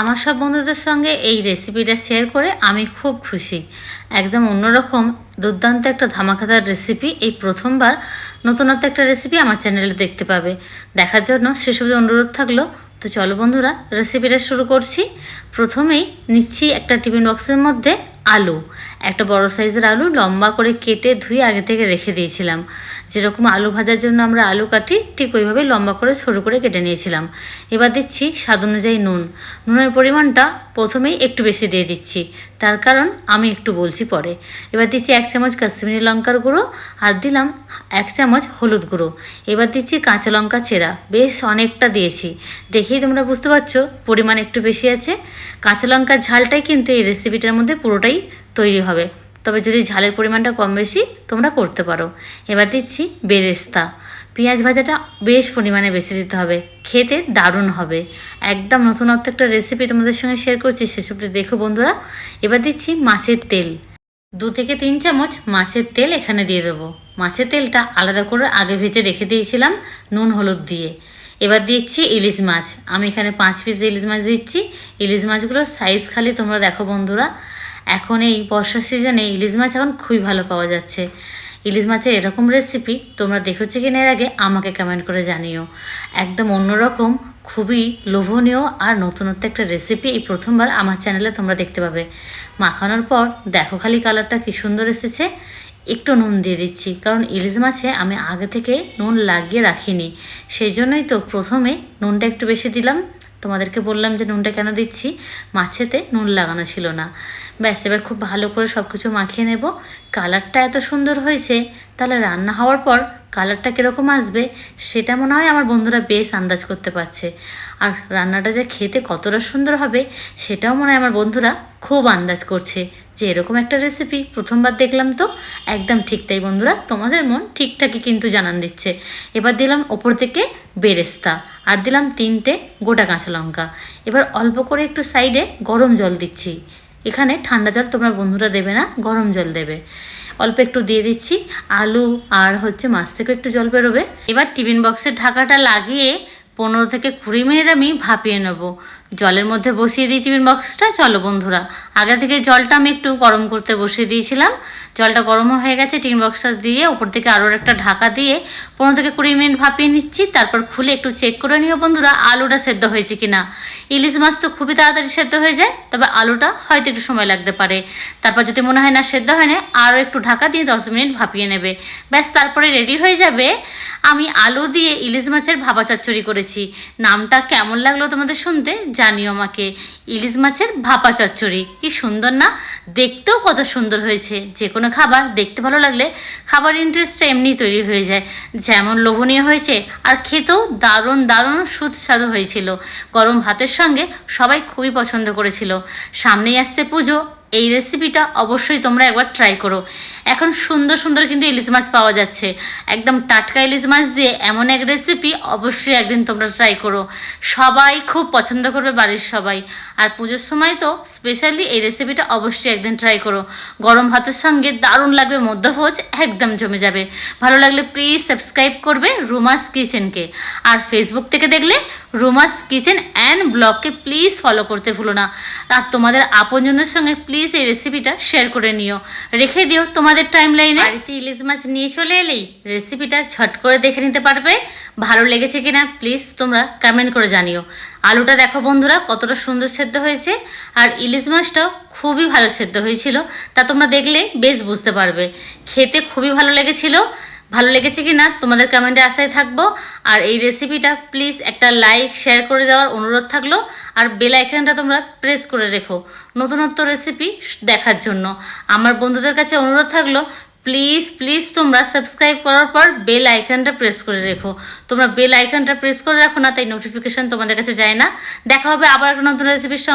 আমার সব বন্ধুদের সঙ্গে এই রেসিপিটা শেয়ার করে আমি খুব খুশি। একদম অন্যরকম দুর্দান্ত একটা ধামাকাদার রেসিপি এই প্রথমবার নতুনত্ব একটা রেসিপি আমার চ্যানেলে দেখতে পাবে। দেখার জন্য সেসব অনুরোধ থাকল। তো চলো বন্ধুরা রেসিপিটা শুরু করছি। প্রথমেই নিচ্ছি একটা টিফিন বক্সের মধ্যে আলু। একটা বড় সাইজের আলু লম্বা করে কেটে ধুয়ে আগে থেকে রেখে দিয়েছিলাম। যেরকম আলু ভাজার জন্য আমরা আলু কাটি, ঠিক ওইভাবে লম্বা করে সরু করে কেটে নিয়েছিলাম। এবার দিচ্ছি স্বাদ অনুযায়ী নুন। নুনের পরিমাণটা প্রথমেই একটু বেশি দিয়ে দিচ্ছি। তার কারণ আমি একটু বলছি পরে। এবার দিচ্ছি এক চামচ কাশ্মীরি লঙ্কার গুঁড়ো আর দিলাম এক চামচ হলুদ গুঁড়ো। এবার দিচ্ছি কাঁচা লঙ্কা চেরা। বেশ অনেকটা দিয়েছি। দেখেই তোমরা বুঝতে পারছ, পরিমাণ একটু বেশি আছে। কাঁচা লঙ্কার ঝালটাই কিন্তু এই রেসিপিটার মধ্যে পুরোটাই তৈরি হবে। তবে যদি ঝালের পরিমাণটা কম বেশি, তোমরা করতে পারো। এবার দিচ্ছি বেরেস্তা। পেঁয়াজ ভাজাটা বেশ পরিমাণে বেশি দিতে হবে। খেতে দারুণ হবে। একদম নতুনত্ব একটা রেসিপি তোমাদের সঙ্গে শেয়ার করছি সেসবটি দেখো বন্ধুরা। এবার দিচ্ছি মাছের তেল। দু থেকে তিন চামচ মাছের তেল এখানে দিয়ে দেবো। মাছের তেলটা আলাদা করে আগে ভেজে রেখে দিয়েছিলাম, নুন, হলুদ দিয়ে। এবার দিচ্ছি ইলিশ মাছ। আমি এখানে পাঁচ পিস ইলিশ মাছ দিচ্ছি। ইলিশ মাছগুলোর সাইজ খালি তোমরা দেখো বন্ধুরা। এখন এই বর্ষার সিজনে ইলিশ মাছ এখন খুবই ভালো পাওয়া যাচ্ছে। ইলিশ মাছের এরকম রেসিপি তোমরা দেখেছ কি না এর আগে, আমাকে কমেন্ট করে জানিও। একদম অন্যরকম, খুবই লোভনীয় আর নতুনত্ব একটা রেসিপি এই প্রথমবার আমার চ্যানেলে তোমরা দেখতে পাবে। মাখানোর পর, দেখো খালি কালারটা কি সুন্দর এসেছে। একটু নুন দিয়ে দিচ্ছি, কারণ ইলিশ মাছে আমি আগে থেকে নুন লাগিয়ে রাখিনি। সেই জন্যই তো প্রথমে নুনটা একটু বেশি দিলাম। তোমাদেরকে বললাম যে নুনটা কেন দিচ্ছি? মাছেতে নুন লাগানো ছিল না। ব্যাস, এবার খুব ভালো করে সব কিছু মাখিয়ে নেব। কালারটা এত সুন্দর হয়েছে, তাহলে রান্না হওয়ার পর কালারটা কীরকম আসবে, সেটা মনে হয় আমার বন্ধুরা বেশ আন্দাজ করতে পারছে। আর রান্নাটা যে খেতে কতটা সুন্দর হবে, সেটাও মনে হয় আমার বন্ধুরা খুব আন্দাজ করছে যে এরকম একটা রেসিপি প্রথমবার দেখলাম তো, একদম ঠিক তাই বন্ধুরা, তোমাদের মন ঠিকঠাকই কিন্তু জানান দিচ্ছে। এবার দিলাম ওপর থেকে বেরেস্তা, আর দিলাম তিনটে গোটা কাঁচা লঙ্কা। এবার অল্প করে একটু সাইডে গরম জল দিচ্ছি। এখানে ঠান্ডা জল তোমরা বন্ধুরা দেবে না, গরম জল দেবে। অল্প একটু দিয়ে দিচ্ছি, আলু আর হচ্ছে মাছ থেকে একটু জল বেরোবে। এবার টিফিন বক্সের ঢাকাটা লাগিয়ে পনেরো থেকে কুড়ি মিনিট আমি ভাপিয়ে নেব। জলের মধ্যে বসিয়ে দিই টিফিন বক্সটা। চলো বন্ধুরা, আগে থেকে জলটা আমি একটু গরম করতে বসিয়ে দিয়েছিলাম। জলটা গরম হয়ে গেছে, টিফিন বক্সটা দিয়ে উপর থেকে আরও একটা ঢাকা দিয়ে পনেরো থেকে কুড়ি মিনিট ভাপিয়ে নিচ্ছি। তারপর খুলে একটু চেক করে নিও বন্ধুরা, আলুটা সেদ্ধ হয়েছে কি না ইলিশ মাছ তো খুবই তাড়াতাড়ি সেদ্ধ হয়ে যায়, তবে আলুটা হয়তো একটু সময় লাগতে পারে। তারপর যদি মনে হয় না সেদ্ধ হয় না, আরও একটু ঢাকা দিয়ে দশ মিনিট ভাপিয়ে নেবে। ব্যাস, তারপরে রেডি হয়ে যাবে। আমি আলু দিয়ে ইলিশ মাছের ভাপা চচ্চড়ি করেছি। নামটা কেমন লাগল তোমাদের শুনতে জানিও আমাকে। ইলিশ মাছের ভাপা চচ্চড়ি। কি সুন্দর না? দেখতেও কত সুন্দর হয়েছে। যে কোনো খাবার দেখতে ভালো লাগলে খাবার ইন্টারেস্টটা এমনি তৈরি হয়ে যায়। যেমন লোভনীয় হয়েছে আর খেতেও দারুণ দারুণ সুস্বাদু হয়েছিল। গরম ভাতের সঙ্গে সবাই খুবই পছন্দ করেছিল। সামনেই আসছে পুজো। এই রেসিপিটা অবশ্যই তোমরা একবার ট্রাই করো। এখন সুন্দর সুন্দর কিন্তু ইলিশ মাছ পাওয়া যাচ্ছে। একদম টাটকা ইলিশ মাছ দিয়ে এমন এক রেসিপি অবশ্যই একদিন তোমরা ট্রাই করো। সবাই খুব পছন্দ করবে বাড়ির সবাই। আর পুজোর সময় তো স্পেশালি এই রেসিপিটা অবশ্যই একদিন ট্রাই করো। গরম ভাতের সঙ্গে দারুণ লাগবে, মধ্যভোজ একদম জমে যাবে। ভালো লাগলে প্লিজ সাবস্ক্রাইব করবে রুমাস কিচেনকে। আর ফেসবুক থেকে দেখলে রুমাস কিচেন অ্যান্ড ব্লগকে প্লিজ ফলো করতে ভুলো না। আর তোমাদের আপনজনদের সঙ্গে প্লিজ এই রেসিপিটা শেয়ার করে নিও। রেখে দিও তোমাদের টাইম লাইনে বাড়িতে ইলিশ মাছ নিয়ে চলে এলেই রেসিপিটা ছট করে দেখে নিতে পারবে। ভালো লেগেছে কিনা প্লিজ তোমরা কমেন্ট করে জানিও। আলুটা দেখো বন্ধুরা কতটা সুন্দর সেদ্ধ হয়েছে। আর ইলিশ মাছটাও খুবই ভালো সেদ্ধ হয়েছিল। তা তোমরা দেখলে বেশ বুঝতে পারবে। খেতে খুবই ভালো লেগেছিল। ভালো লেগেছে কি না তোমাদের কমেন্টে আশায় থাকব। আর এই রেসিপিটা প্লিজ একটা লাইক শেয়ার করে দেওয়ার অনুরোধ থাকল। আর বেল আইকনটা তোমরা প্রেস করে রেখো নতুনত্ব রেসিপি দেখার জন্য। আমার বন্ধুদের কাছে অনুরোধ থাকল প্লিজ প্লিজ তোমরা সাবস্ক্রাইব করার পর বেল আইকনটা প্রেস করে রেখো। তোমরা বেল আইকনটা প্রেস করে রাখো না, তাই নোটিফিকেশান তোমাদের কাছে যায় না। দেখা হবে আবার একটা নতুন রেসিপির